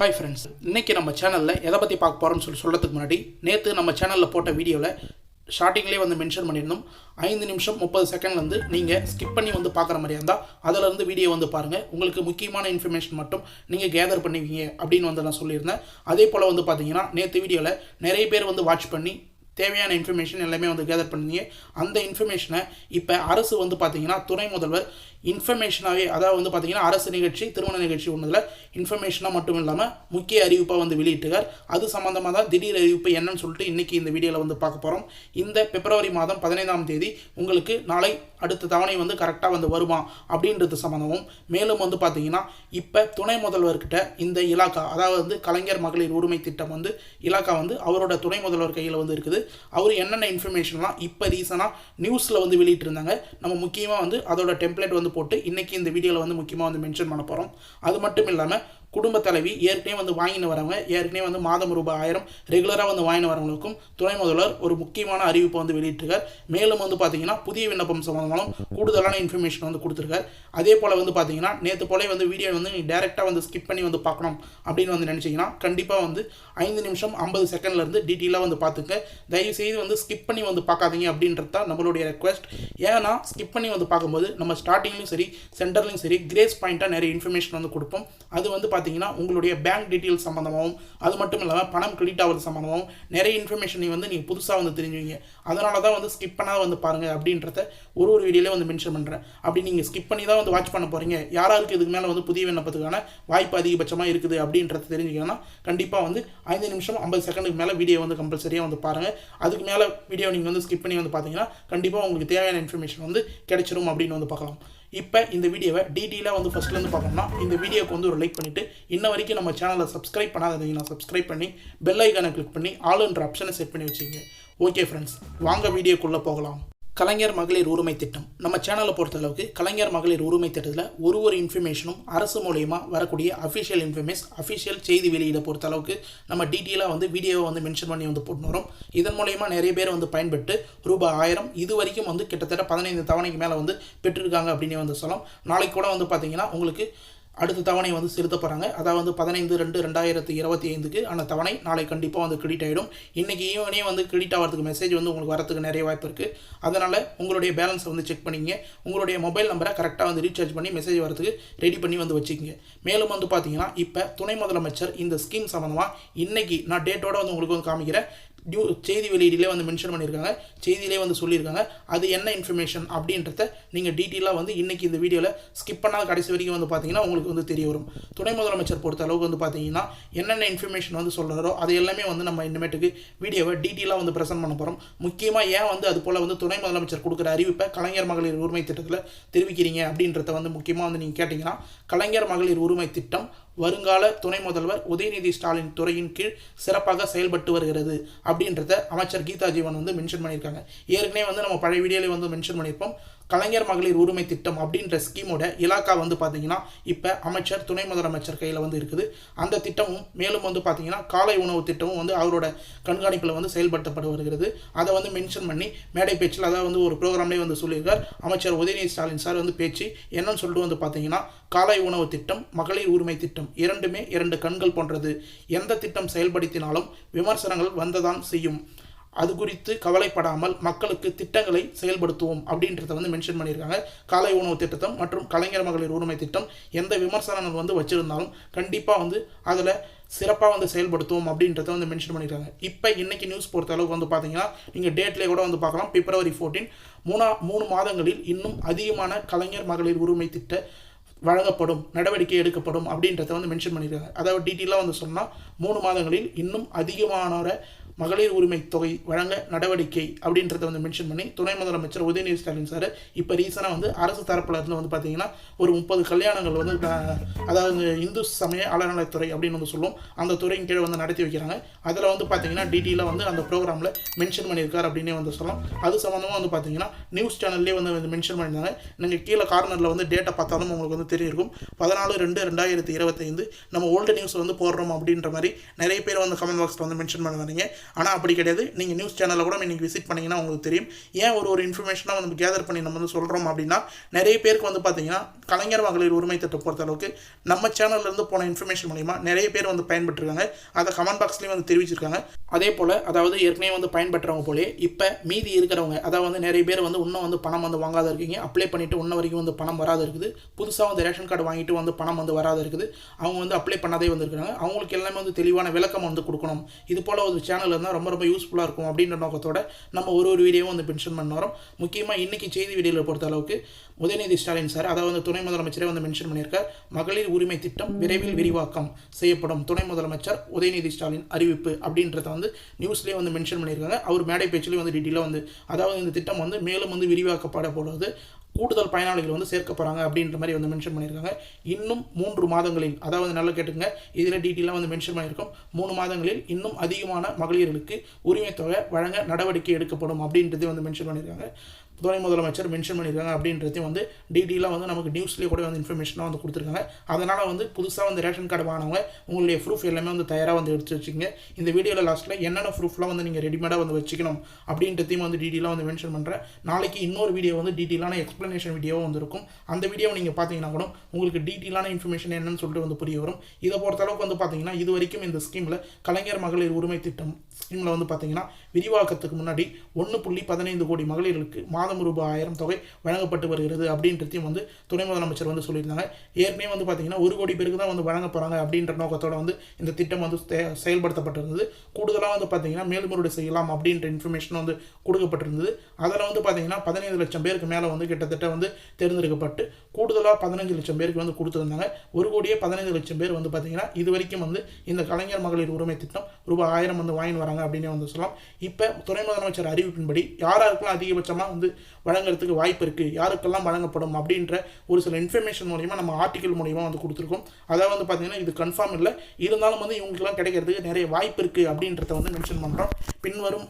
Hi friends இன்னைக்கு நம்ம சேனலில் எதை பற்றி பார்க்க போகிறோம்னு சொல்லி சொல்கிறதுக்கு முன்னாடி நேற்று நம்ம சேனலில் போட்ட வீடியோவில் ஸ்டார்டிங்லேயே வந்து மென்ஷன் பண்ணியிருந்தோம். ஐந்து நிமிஷம் முப்பது செகண்ட் வந்து நீங்கள் ஸ்கிப் பண்ணி வந்து பார்க்குற மாதிரியா இருந்தால் அதிலிருந்து வீடியோ வந்து பாருங்கள் உங்களுக்கு முக்கியமான இன்ஃபர்மேஷன் மட்டும் நீங்கள் கேதர் பண்ணுவீங்க அப்படின்னு வந்து நான் சொல்லியிருந்தேன். அதே போல் வந்து பார்த்தீங்கன்னா நேற்று வீடியோவில் நிறைய பேர் வந்து வாட்ச் பண்ணி தேவையான இன்ஃபர்மேஷன் எல்லாமே வந்து கேதர் பண்ணிங்க அந்த இன்ஃபர்மேஷனை இப்போ அரசு வந்து பார்த்தீங்கன்னா துணை முதல்வர் இன்ஃபர்மேஷனாகவே அதாவது வந்து பார்த்தீங்கன்னா அரசு நிகழ்ச்சி திருமண நிகழ்ச்சி ஒன்றில் இன்ஃபர்மேஷனாக மட்டும் இல்லாமல் முக்கிய அறிவிப்பாக வந்து வெளியிட்டுகார் அது சம்மந்தமாக தான் திடீர் அறிவிப்பு என்னன்னு சொல்லிட்டு இன்றைக்கி இந்த வீடியோவில் வந்து பார்க்க போகிறோம் இந்த பிப்ரவரி மாதம் பதினைந்தாம் தேதி உங்களுக்கு நாளை அடுத்த தவணை வந்து கரெக்டாக வந்து வருமா அப்படின்றது சம்மந்தமும் மேலும் வந்து பார்த்தீங்கன்னா இப்போ துணை முதல்வர்கிட்ட இந்த இலாக்கா அதாவது வந்து கலைஞர் மகளிர் உரிமை திட்டம் வந்து இலாக்கா வந்து அவரோட துணை முதல்வர் கையில் வந்து இருக்குது. அவர் என்னென்ன இன்ஃபர்மேஷன்லாம் இப்போ ரீசனாக நியூஸில் வந்து வெளியிட்டிருந்தாங்க. நம்ம முக்கியமாக வந்து அதோட டெம்ப்ளேட் வந்து போட்டு இன்றைக்கி இந்த வீடியோவில் வந்து முக்கியமாக வந்து மென்ஷன் பண்ண போகிறோம் அது மட்டும் இல்லாமல் குடும்ப தலைவி ஏற்கனவே வந்து வாங்கின்னு வரவங்க ஏற்கனவே வந்து மாதம் ரூபாய் ஆயிரம் ரெகுலராக வந்து வாங்கின்னு வரவங்களுக்கும் துணை முதல்வர் ஒரு முக்கியமான அறிவிப்பை வந்து வெளியிட்டிருக்கார். மேலும் வந்து பார்த்தீங்கன்னா புதிய விண்ணப்பம் சம்பந்தமாலும் கூடுதலான இன்ஃபர்மேஷன் வந்து கொடுத்துருக்கார். அதே போல் வந்து பார்த்தீங்கன்னா நேற்று போல வந்து வீடியோ வந்து நீ டேரெக்டாக வந்து ஸ்கிப் பண்ணி வந்து பார்க்கணும் அப்படின்னு வந்து நினச்சிங்கன்னா கண்டிப்பாக வந்து ஐந்து நிமிஷம் ஐம்பது செகண்ட்லேருந்து டீட்டெயிலாக வந்து பார்த்துங்க. தயவு செய்து வந்து ஸ்கிப் பண்ணி வந்து பார்க்காதீங்க அப்படின்றது தான் நம்மளுடைய ரெக்வஸ்ட் ஏன்னா ஸ்கிப் பண்ணி வந்து பார்க்கும்போது நம்ம ஸ்டார்டிங்லையும் சரி சென்டர்லையும் சரி கிரேஸ் பாயிண்ட்டாக நிறைய இன்ஃபர்மேஷன் வந்து கொடுப்போம். அது வந்து பார்த்தீங்கன்னா உங்களுடைய பேங்க் டீட்டெயில்ஸ் சம்மந்தமாகவும் அது மட்டும் இல்லாமல் பணம் கிரெடிட் ஆகிறது சம்மந்தமாகவும் நிறைய இன்ஃபர்மேஷன் வந்து நீங்கள் புதுசாக வந்து தெரிஞ்சுவீங்க. அதனால தான் வந்து ஸ்கிப் பண்ணாத வந்து பாருங்கள் அப்படின்றத ஒரு ஒரு வீடியோலேயே வந்து மென்ஷன் பண்ணுறேன் அப்படி நீங்கள் ஸ்கிப் பண்ணி தான் வந்து வாட்ச் பண்ண போகிறீங்க யாராருக்கு இதுக்கு மேலே வந்து புதிய விண்ணப்பத்துக்கான வாய்ப்பு அதிகபட்சமாக இருக்குது அப்படின்றத தெரிஞ்சுக்கணும்னா கண்டிப்பாக வந்து ஐந்து நிமிஷம் ஐம்பது செகண்டுக்கு மேலே வீடியோ வந்து கம்பல்சரியாக வந்து பாருங்கள் அதுக்கு மேலே வீடியோ நீங்கள் வந்து ஸ்கிப் பண்ணி வந்து பார்த்தீங்கன்னா கண்டிப்பாக உங்களுக்கு தேவையான இன்ஃபர்மேஷன் வந்து கிடைச்சிரும் அப்படின்னு வந்து பார்க்கலாம். இப்போ இந்த வீடியோவை டீட்டெயிலாக வந்து ஃபஸ்ட்லேருந்து பார்க்கணும்னா இந்த வீடியோக்கு வந்து ஒரு லைக் பண்ணிவிட்டு இன்ன வரைக்கும் நம்ம சேனலை சப்ஸ்கிரைப் பண்ணாதீங்கன்னா சப்ஸ்கிரைப் பண்ணி பெல் ஐக்கானை கிளிக் பண்ணி ஆளுன்ற ஆப்ஷனை செட் பண்ணி வச்சுங்க ஓகே ஃப்ரெண்ட்ஸ் வாங்க வீடியோக்குள்ளே போகலாம். கலைஞர் மகளிர் உரிமை திட்டம். நம்ம சேனலை பொறுத்தளவுக்கு கலைஞர் மகளிர் உரிமை திட்டத்தில் ஒரு ஒரு இன்ஃபர்மேஷனும் அரசு மூலயமா வரக்கூடிய அஃபிஷியல் இன்ஃபர்மேஷன் அஃபிஷியல் செய்தி வெளியிட பொறுத்தளவுக்கு நம்ம டீட்டெயிலாக வந்து வீடியோவை வந்து மென்ஷன் பண்ணி வந்து போட்டு வரோம். இதன் மூலயமா நிறைய பேர் வந்து பயன்பெற்று ரூபாய் ஆயிரம் இது வரைக்கும் வந்து கிட்டத்தட்ட பதினைந்து தவணைக்கு மேலே வந்து பெற்றிருக்காங்க அப்படின்னு வந்து சொல்லலாம். நாளைக்கு கூட வந்து பார்த்தீங்கன்னா உங்களுக்கு அடுத்த தவணை வந்து செலுத்த போகிறாங்க அதாவது வந்து பதினைந்து ரெண்டு ரெண்டாயிரத்தி இருபத்தி ஐந்துக்கு அந்த தவணை நாளை கண்டிப்பாக வந்து கிரெடிட் ஆகிடும் இன்றைக்கி ஈவனே வந்து கிரெடிட் ஆகிறதுக்கு மெசேஜ் வந்து உங்களுக்கு வரத்துக்கு நிறைய வாய்ப்பு இருக்குது அதனால் உங்களுடைய பேலன்ஸை வந்து செக் பண்ணிங்க உங்களுடைய மொபைல் நம்பரை கரெக்டாக வந்து ரீசார்ஜ் பண்ணி மெசேஜ் வரதுக்கு ரெடி பண்ணி வந்து வச்சுக்கோங்க. மேலும் வந்து பார்த்தீங்கன்னா இப்போ துணை முதலமைச்சர் இந்த ஸ்கீம் சம்மந்தமாக இன்றைக்கி நான் டேட்டோட வந்து உங்களுக்கு வந்து காமிக்கிறேன். டியூ செய்தி வெளியீட்டிலே வந்து மென்ஷன் பண்ணியிருக்காங்க. செய்தியிலே வந்து சொல்லியிருக்காங்க. அது என்ன இன்ஃபர்மேஷன் அப்படின்றத நீங்கள் டீட்டெயிலாக வந்து இன்றைக்கி இந்த வீடியோவில் ஸ்கிப் பண்ணால் கடைசி வரைக்கும் வந்து பார்த்தீங்கன்னா உங்களுக்கு வந்து தெரிய வரும். துணை முதலமைச்சர் பொறுத்த அளவுக்கு வந்து பார்த்தீங்கன்னா என்னென்ன இன்ஃபர்மேஷன் வந்து சொல்கிறாரோ அது எல்லாமே வந்து நம்ம இனிமேட்டுக்கு வீடியோவை டீட்டெயிலாக வந்து ப்ரெசென்ட் பண்ண போகிறோம் முக்கியமாக ஏன் வந்து அது போல் வந்து துணை முதலமைச்சர் கொடுக்குற அறிவிப்பை கலைஞர் மகளிர் உரிமை திட்டத்தில் தெரிவிக்கிறீங்க அப்படின்றத வந்து முக்கியமாக வந்து நீங்கள் கேட்டிங்கன்னா கலைஞர் மகளிர் உரிமை திட்டம் வருங்கால துணை முதல்வர் உதயநிதி ஸ்டாலின் துறையின் கீழ் சிறப்பாக செயல்பட்டு வருகிறது அப்படின்றத அமைச்சர் கீதா ஜீவன் வந்து மென்ஷன் பண்ணியிருக்காங்க. ஏற்கனவே வந்து நம்ம பழைய வீடியோவில் வந்து மென்ஷன் பண்ணியிருப்போம். கலைஞர் மகளிர் உரிமை திட்டம் அப்படின்ற ஸ்கீமோட இலாக்கா வந்து பார்த்தீங்கன்னா இப்போ அமைச்சர் துணை முதலமைச்சர் கையில் வந்து இருக்குது. அந்த திட்டமும் மேலும் வந்து பார்த்தீங்கன்னா காலை உணவு திட்டமும் வந்து அவரோட கண்காணிப்பில் வந்து செயல்படுத்தப்பட்டு வருகிறது. அதை வந்து மென்ஷன் பண்ணி மேடை பேச்சில் அதாவது வந்து ஒரு ப்ரோக்ராம்லேயே வந்து சொல்லியிருக்கார். அமைச்சர் உதயநிதி ஸ்டாலின் சார் வந்து பேச்சு என்னன்னு சொல்லிட்டு வந்து பார்த்தீங்கன்னா காலை உணவு திட்டம் மகளிர் உரிமை திட்டம் இரண்டுமே இரண்டு கண்கள் போன்றது. எந்த திட்டம் செயல்படுத்தினாலும் விமர்சனங்கள் வந்ததான் செய்யும். அது குறித்து கவலைப்படாமல் மக்களுக்கு திட்டங்களை செயல்படுத்துவோம் அப்படின்றத வந்து மென்ஷன் பண்ணியிருக்காங்க. காலை உணவு திட்டம் மற்றும் கலைஞர் மகளிர் உரிமை திட்டம் எந்த விமர்சனங்கள் வந்து வச்சுருந்தாலும் கண்டிப்பாக வந்து அதில் சிறப்பாக வந்து செயல்படுத்துவோம் அப்படின்றத வந்து மென்ஷன் பண்ணியிருக்காங்க. இப்போ இன்றைக்கி நியூஸ் பொறுத்த அளவுக்கு வந்து பார்த்தீங்கன்னா நீங்கள் டேட்லேயே கூட வந்து பார்க்கலாம். பிப்ரவரி ஃபோர்டீன் மூணா மூணு மாதங்களில் இன்னும் அதிகமான கலைஞர் மகளிர் உரிமை திட்ட வழங்கப்படும் நடவடிக்கை எடுக்கப்படும் அப்படின்றத வந்து மென்ஷன் பண்ணியிருக்காங்க. அதாவது டீட்டெயிலாக வந்து சொன்னால் மூணு மாதங்களில் இன்னும் அதிகமானோரை மகளிர் உரிமை தொகை வழங்க நடவடிக்கை அப்படின்றத வந்து மென்ஷன் பண்ணி துணை முதலமைச்சர் உதயநிதி ஸ்டாலின் சார் இப்போ ரீசனாக வந்து அரசு தரப்பில் இருந்து வந்து பார்த்தீங்கன்னா ஒரு முப்பது கல்யாணங்கள் வந்து அதாவது இந்து சமய அறநிலைத்துறை அப்படின்னு வந்து சொல்லுவோம் அந்த துறையின் கீழே வந்து நடத்தி வைக்கிறாங்க. அதில் வந்து பார்த்தீங்கன்னா டீட்டெயிலாக வந்து அந்த ப்ரோக்ராமில் மென்ஷன் பண்ணியிருக்கார் அப்படின்னே வந்து சொல்லலாம். அது சம்மந்தமாக வந்து பார்த்தீங்கன்னா நியூஸ் சேனல்லே வந்து மென்ஷன் பண்ணியிருந்தாங்க. நீங்கள் கீழே கார்னரில் வந்து டேட்டா பார்த்தாலும் உங்களுக்கு வந்து தெரியிருக்கும். பதினாலு ரெண்டு ரெண்டாயிரத்தி இருபத்தைந்து நம்ம ஓல்டு நியூஸ் வந்து போடுறோம் அப்படின்ற மாதிரி நிறைய பேர் வந்து கமெண்ட் பாக்ஸில் வந்து மென்ஷன் பண்ணுவாங்க ஆனால் அப்படி கிடையாது. நீங்கள் நியூஸ் சேனலில் கூட நீங்கள் விசிட் பண்ணிங்கன்னா உங்களுக்கு தெரியும். ஏன் ஒரு ஒரு இன்ஃபர்மேஷனாக வந்து கேதர் பண்ணி நம்ம வந்து சொல்கிறோம் அப்படின்னா நிறைய பேருக்கு வந்து பார்த்தீங்கன்னா கலைஞர் மகளிர் உரிமை திட்டம் பொறுத்த அளவுக்கு நம்ம சேனல்லேருந்து போன இன்ஃபர்மேஷன் மூலிமா நிறைய பேர் வந்து பயன்பட்டுருக்காங்க அதை கமெண்ட் பாக்ஸ்லேயும் வந்து தெரிவிச்சிருக்காங்க. அதே போல் அதாவது ஏற்கனவே வந்து பயன்பெற்றவங்க போலே இப்போ மீதி இருக்கிறவங்க அதாவது வந்து நிறைய பேர் வந்து இன்னும் வந்து பணம் வந்து வாங்காத இருக்கீங்க. அப்ளை பண்ணிவிட்டு இன்ன வரைக்கும் வந்து பணம் வராது இருக்குது. புதுசாக வந்து ரேஷன் கார்டு வாங்கிட்டு வந்து பணம் வந்து வராத இருக்குது. அவங்க வந்து அப்ளை பண்ணாதே வந்துருக்காங்க அவங்களுக்கு எல்லாமே வந்து தெளிவான விளக்கம் வந்து கொடுக்கணும். இது போல் ஒரு சேனல் இருந்தால் ரொம்ப ரொம்ப யூஸ்ஃபுல்லாக இருக்கும் அப்படின்ற நோக்கத்தோட நம்ம ஒரு ஒரு வீடியோவும் வந்து மென்ஷன் பண்ண வரோம். முக்கியமாக இன்னைக்கு செய்தி வீடியோவில் பொறுத்த அளவுக்கு உதயநிதி ஸ்டாலின் சார் அதாவது வந்து துணை முதலமைச்சரே வந்து மென்ஷன் பண்ணியிருக்கார். மகளிர் உரிமை திட்டம் விரைவில் விரிவாக்கம் செய்யப்படும். துணை முதலமைச்சர் உதயநிதி ஸ்டாலின் அறிவிப்பு அப்படின்றத வந்து நியூஸ்லேயே வந்து மென்ஷன் பண்ணியிருக்காங்க. அவர் மேடை பேச்சுலேயும் வந்து டீட்டெயிலாக வந்து அதாவது இந்த திட்டம் வந்து மேலும் வந்து விரிவாக்கப்பட போடுவது கூடுதல் பயனாளிகள் வந்து சேர்க்க போகிறாங்க அப்படின்ற மாதிரி வந்து மென்ஷன் பண்ணியிருக்காங்க. இன்னும் மூன்று மாதங்களில் அதாவது நல்லா கேட்டுங்க இதில் டீட்டெயிலாக வந்து மென்ஷன் பண்ணியிருக்கோம். மூணு மாதங்களில் இன்னும் அதிகமான மகளிர்களுக்கு உரிமை தொகை வழங்க நடவடிக்கை எடுக்கப்படும் அப்படின்றது வந்து மென்ஷன் பண்ணியிருக்காங்க. துணை முதலமைச்சர் மென்ஷன் பண்ணியிருக்காங்க அப்படின்றதையும் வந்து டீட்டெயிலாக வந்து நமக்கு நியூஸ்லேயே கூட வந்து இன்ஃபர்மேஷனாக வந்து கொடுத்துருக்காங்க. அதனால் வந்து புதுசாக வந்து ரேஷன் கார்டு வாங்கினவங்க உங்களுடைய ப்ரூஃப் எல்லாமே வந்து தயாராக வந்து எடுத்து வச்சுக்கோங்க. இந்த வீடியோவில் லாஸ்ட்டில் என்னென்ன ப்ரூஃப்லாம் வந்து நீங்கள் ரெடிமேடாக வந்து வச்சுக்கணும் அப்படின்றதையும் வந்து டீட்டெயிலாக வந்து மென்ஷன் பண்ணுறேன் நாளைக்கு இன்னொரு வீடியோ வந்து டீட்டெயிலான எக்ஸ்ப்ளனேஷன் வீடியோவும் வந்து இருக்கும் அந்த வீடியோவை நீங்கள் பார்த்தீங்கன்னா கூட உங்களுக்கு டீட்டெயிலான இன்ஃபர்மேஷன் என்னன்னு சொல்லிட்டு வந்து புரிய வரும். இதை பொறுத்தளவுக்கு வந்து பார்த்தீங்கன்னா இது வரைக்கும் இந்த ஸ்கீமில் கலைஞர் மகளிர் உரிமை திட்டம் ஸ்கீமில் வந்து பார்த்தீங்கன்னா விரிவாக்கத்துக்கு முன்னாடி ஒன்று புள்ளி பதினைந்து கோடி மகளிர்களுக்கு மாதம் ரூபாய் ஆயிரம் தொகை வழங்கப்பட்டு வருகிறது அப்படின்றதையும் வந்து துணை முதலமைச்சர் வந்து சொல்லியிருந்தாங்க. ஏற்கனவே வந்து பார்த்தீங்கன்னா ஒரு கோடி பேருக்கு தான் வந்து வழங்க போகிறாங்க அப்படின்ற நோக்கத்தோட வந்து இந்த திட்டம் வந்து செயல்படுத்தப்பட்டிருந்தது. கூடுதலாக வந்து பார்த்தீங்கன்னா மேல்முறையீடு செய்யலாம் அப்படின்ற இன்ஃபர்மேஷன் வந்து கொடுக்கப்பட்டிருந்தது. அதில் வந்து பார்த்தீங்கன்னா பதினைந்து லட்சம் பேருக்கு மேலே வந்து கிட்டத்தட்ட வந்து தேர்ந்தெடுக்கப்பட்டு கூடுதலாக பதினஞ்சு லட்சம் பேருக்கு வந்து கொடுத்துருந்தாங்க. ஒரு கோடியே பதினைந்து லட்சம் பேர் வந்து பார்த்தீங்கன்னா இது வரைக்கும் வந்து இந்த கலைஞர் மகளிர் உரிமை திட்டம் ரூபாய் ஆயிரம் வந்து வாங்கி வராங்க அப்படின்னு வந்து சொல்லலாம். இப்போ துணை முதலமைச்சர் அறிவிப்பின்படி யாராருக்கெல்லாம் அதிகபட்சமாக வந்து வழங்குறதுக்கு வாய்ப்பு இருக்குது யாருக்கெல்லாம் வழங்கப்படும்? அப்படின்ற ஒரு சில இன்ஃபர்மேஷன் மூலிமா நம்ம ஆர்டிக்கல் மூலிமா வந்து கொடுத்துருக்கோம். அதாவது வந்து பார்த்தீங்கன்னா இது கன்ஃபார்ம் இல்லை. இருந்தாலும் வந்து இவங்களுக்குலாம் கிடைக்கிறதுக்கு நிறைய வாய்ப்பு இருக்குது அப்படின்றத வந்து மென்ஷன் பண்ணுறோம் பின்வரும்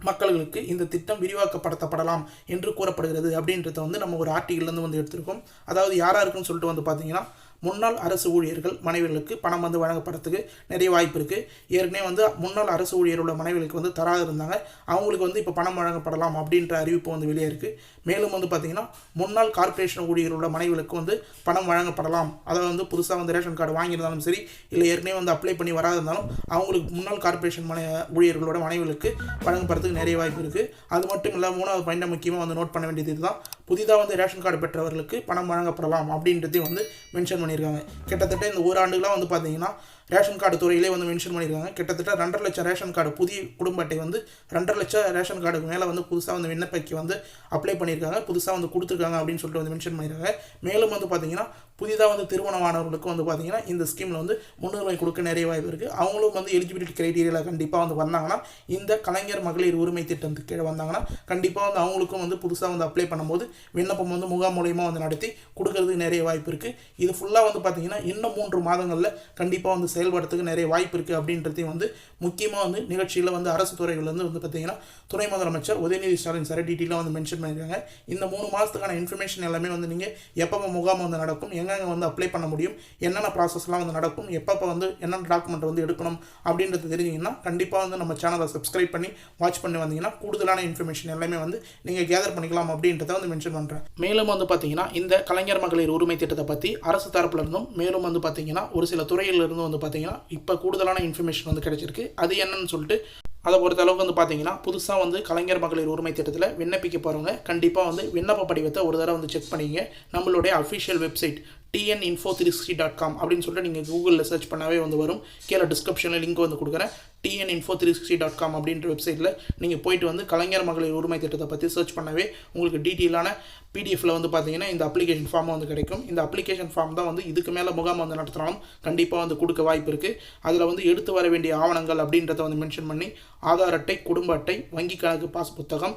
மக்களுக்கு இந்த திட்டம் விரிவாக்கப்படுத்தப்படலாம் என்று கூறப்படுகிறது அப்படின்றத வந்து நம்ம ஒரு ஆர்டிகிள்லேருந்து வந்து எடுத்திருக்கோம். அதாவது யாரா இருக்குன்னு சொல்லிட்டு வந்து பார்த்தீங்கன்னா முன்னாள் அரசு ஊழியர்கள் மனைவிகளுக்கு பணம் வந்து வழங்கப்படுறதுக்கு நிறைய வாய்ப்பு இருக்குது ஏற்கனவே வந்து முன்னாள் அரசு ஊழியர் உள்ள மனைவிகளுக்கு வந்து தராது இருந்தாங்க. அவங்களுக்கு வந்து இப்போ பணம் வழங்கப்படலாம் அப்படின்ற அறிவிப்பு வந்து வெளியே இருக்குது மேலும் வந்து பார்த்திங்கன்னா முன்னாள் கார்ப்பரேஷன் ஊழியர்களோட மனைவிகளுக்கு வந்து பணம் வழங்கப்படலாம். அதாவது வந்து புதுசாக வந்து ரேஷன் கார்டு வாங்கியிருந்தாலும் சரி இல்லை ஏற்கனவே வந்து அப்ளை பண்ணி வராத இருந்தாலும் அவங்களுக்கு முன்னாள் கார்ப்பரேஷன் மனை ஊழியர்களோட மனைவிகளுக்கு வழங்கப்படுறதுக்கு நிறைய வாய்ப்பு இருக்குது அது மட்டும் இல்லாமல் மூணாவது பயணம் முக்கியமாக வந்து நோட் பண்ண வேண்டியது இதுதான். புதிதாக வந்து ரேஷன் கார்டு பெற்றவர்களுக்கு பணம் வழங்கப்படலாம் அப்படின்றதையும் வந்து மென்ஷன் பண்ணி பண்ணியிருக்காங்க. கிட்டத்தட்ட இந்த ஓராண்டுகளாக வந்து பார்த்தீங்கன்னா ரேஷன் கார்டு துறையிலே வந்து மென்ஷன் பண்ணியிருக்காங்க. கிட்டத்தட்ட ரெண்டரை லட்சம் ரேஷன் கார்டு புதிய குடும்ப அட்டை வந்து ரெண்டரை லட்சம் ரேஷன் கார்டுக்கு மேலே வந்து புதுசாக வந்து விண்ணப்பிக்கு வந்து அப்ளை பண்ணியிருக்காங்க. புதுசாக வந்து கொடுத்துருக்காங்க அப்படின்னு சொல்லிட்டு வந்து மென்ஷன் பண்ணியிருக்காங்க. மேலும் வந்து பார்த்தீங்கன்னா புதிதாக வந்து திருமணமானவர்களுக்கு வந்து பார்த்தீங்கன்னா இந்த ஸ்கீமில் வந்து முன்னுரிமை கொடுக்க நிறைய வாய்ப்பு இருக்குது அவங்களும் வந்து எலிஜிபிலிட்டி கிரைட்டீரியாவில் கண்டிப்பாக வந்து வந்தாங்கன்னா இந்த கலைஞர் மகளிர் உரிமை திட்டத்துக்கு கீழே வந்தாங்கன்னா கண்டிப்பாக வந்து அவங்களுக்கும் வந்து புதுசாக வந்து அப்ளை பண்ணும்போது விண்ணப்பம் வந்து முகாம் மூலியமாக வந்து நடத்தி கொடுக்கறதுக்கு நிறைய வாய்ப்பு இருக்குது இது ஃபுல்லாக வந்து பார்த்தீங்கன்னா இன்னும் மூன்று மாதங்களில் கண்டிப்பாக வந்து செயல்படுறதுக்கு நிறைய வாய்ப்பு இருக்குது அப்படின்றதையும் வந்து முக்கியமாக வந்து நிகழ்ச்சியில் வந்து அரசு துறைகள்லேருந்து வந்து பார்த்தீங்கன்னா துணை முதலமைச்சர் உதயநிதி ஸ்டாலின் சார் டீட்டெயிலாக வந்து மென்ஷன் பண்ணியிருக்காங்க. இந்த மூணு மாதத்துக்கான இன்ஃபர்மேஷன் எல்லாமே வந்து நீங்கள் எப்பப்போ முகாம் வந்து நடக்கும் எங்கெங்கே வந்து அப்ளை பண்ண முடியும் என்னென்ன ப்ராசஸ்லாம் வந்து நடக்கும் எப்பப்போ வந்து என்னென்ன டாக்குமெண்ட் வந்து எடுக்கணும் அப்படின்றது தெரிஞ்சிங்கன்னா கண்டிப்பாக வந்து நம்ம சேனலை சப்ஸ்கிரைப் பண்ணி வாட்ச் பண்ணி வந்தீங்கன்னா கூடுதலான இன்ஃபர்மேஷன் எல்லாமே வந்து நீங்கள் கேதர் பண்ணிக்கலாம் அப்படின்றத வந்து மென்ஷன் பண்ணுறேன் மேலும் வந்து பார்த்தீங்கன்னா இந்த கலைஞர் மகளிர் உரிமை திட்டத்தை பற்றி அரசு தரப்புலேருந்தும் மேலும் வந்து பார்த்தீங்கன்னா ஒரு சில துறையிலிருந்து வந்து பார்த்தீங்கன்னா இப்போ கூடுதலான இன்ஃபர்மேஷன் வந்து கிடைச்சிருக்கு. அது என்னன்னு சொல்லிட்டு அதை பொறுத்த அளவுக்கு வந்து பார்த்தீங்கன்னா புதுசாக வந்து கலைஞர் மகளிர் உரிமை திட்டத்தில் விண்ணப்பிக்க போகிறவங்க கண்டிப்பாக வந்து விண்ணப்ப படிவத்தை ஒரு தடவை வந்து செக் பண்ணிங்க நம்மளுடைய official website TN info three sixty dot com அப்படின்னு சொல்லிட்டு நீங்கள் கூகுளில் சர்ச் பண்ணாவே வந்து வரும். கீழே டிஸ்கிரிப்ஷனில் லிங்க் வந்து கொடுக்குறேன். TN info three sixty dot com அப்படின்ற வெப்சைட்டில் நீங்கள் போயிட்டு வந்து கலைஞர் மகளிர் உரிமை திட்டத்தை பற்றி சர்ச் பண்ணவே உங்களுக்கு டீட்டெயிலான பிடிஎஃப்பில் வந்து பார்த்தீங்கன்னா இந்த அப்ளிகேஷன் ஃபார்ம் வந்து கிடைக்கும். இந்த அப்ளிகேஷன் ஃபார்ம் தான் வந்து இதுக்கு மேலே முகாம் வந்து நடத்தினாலும் கண்டிப்பாக வந்து கொடுக்க வாய்ப்பு இருக்குது அதில் வந்து எடுத்து வர வேண்டிய ஆவணங்கள் அப்படின்றத வந்து மென்ஷன் பண்ணி ஆதார் அட்டை குடும்ப அட்டை வங்கி கணக்கு பாஸ் புத்தகம்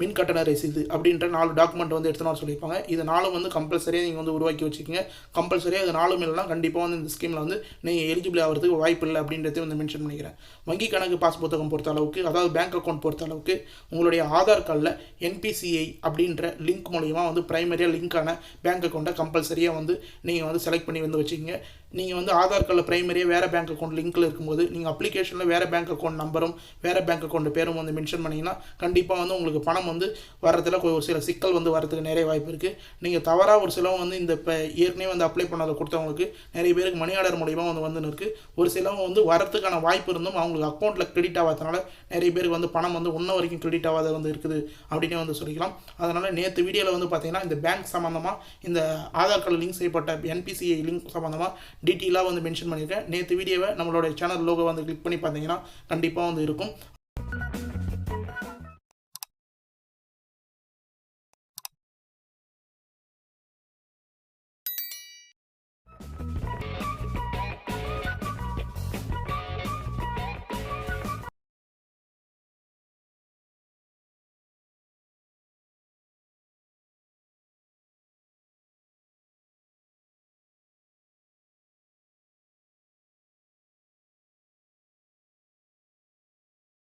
மின் கட்டண ரசீது அப்படின்ற நாலு டாக்குமெண்ட் வந்து எடுத்துன்னு வர சொல்லியிருப்பாங்க. இது நாளும் வந்து கம்பல்சரியாக நீங்கள் வந்து உருவாக்கி வச்சுக்கோங்க. கம்பல்சரியாக இது நாலும் இல்லைனா கண்டிப்பாக வந்து இந்த ஸ்கீமில் வந்து நீங்கள் எலிஜிபிள் ஆகிறதுக்கு வாய்ப்பு இல்லை அப்படின்றதையும் வந்து மென்ஷன் பண்ணிக்கிறேன். வங்கி கணக்கு பாஸ் புத்தகம் பொறுத்த அளவுக்கு அதாவது பேங்க் அக்கௌண்ட் பொறுத்த அளவுக்கு உங்களுடைய ஆதார் கார்டில் என்பிசிஐ அப்படின்ற லிங்க் மூலியமாக வந்து ப்ரைமரியாக லிங்க்கான பேங்க் அக்கௌண்ட்டை கம்பல்சரியாக வந்து நீங்கள் வந்து செலக்ட் பண்ணி வந்து வச்சுக்கோங்க. நீங்கள் வந்து ஆதார் கார்டில் ப்ரைமரியாக வேறு பேங்க் அக்கௌண்ட் லிங்க்கில் இருக்கும்போது நீங்கள் அப்ளிகேஷனில் வேறு பேங்க் அக்கௌண்ட் நம்பரும் வேறு பேங்க் அக்கௌண்ட் பேரும் வந்து மென்ஷன் பண்ணிங்கன்னா கண்டிப்பாக வந்து உங்களுக்கு பணம் வந்து வர்றதுல ஒரு சில சிக்கல் வந்து வரதுக்கு நிறைய வாய்ப்பு இருக்குது நீங்கள் தவறாக ஒரு சிலவங்க வந்து இந்த இப்போ ஏற்கனவே வந்து அப்ளை பண்ணாத கொடுத்தவங்களுக்கு நிறைய பேருக்கு மணி ஆர்டர் மூலியமாக வந்து வந்து இருக்குது ஒரு சிலவங்க வந்து வரதுக்கான வாய்ப்பு இருந்தும் அவங்களுக்கு அக்கௌண்ட்டில் கிரெடிட் ஆகாதனால நிறைய பேருக்கு வந்து பணம் வந்து இன்ன வரைக்கும் கிரெடிட் ஆகாத வந்து இருக்குது அப்படின்னே வந்து சொல்லிக்கலாம். அதனால் நேற்று வீடியோவில் வந்து பார்த்தீங்கன்னா இந்த பேங்க் சம்மந்தமாக இந்த ஆதார் கார்டு லிங்க் செய்யப்பட்ட என்பிசிஐ லிங்க் சம்மந்தமாக டீட்டெயிலாக வந்து மென்ஷன் பண்ணியிருக்கேன். நேற்று வீடியோவை நம்மளோட சேனல் லோகோ வந்து கிளிக் பண்ணி பார்த்தீங்கன்னா கண்டிப்பாக வந்து இருக்கும்.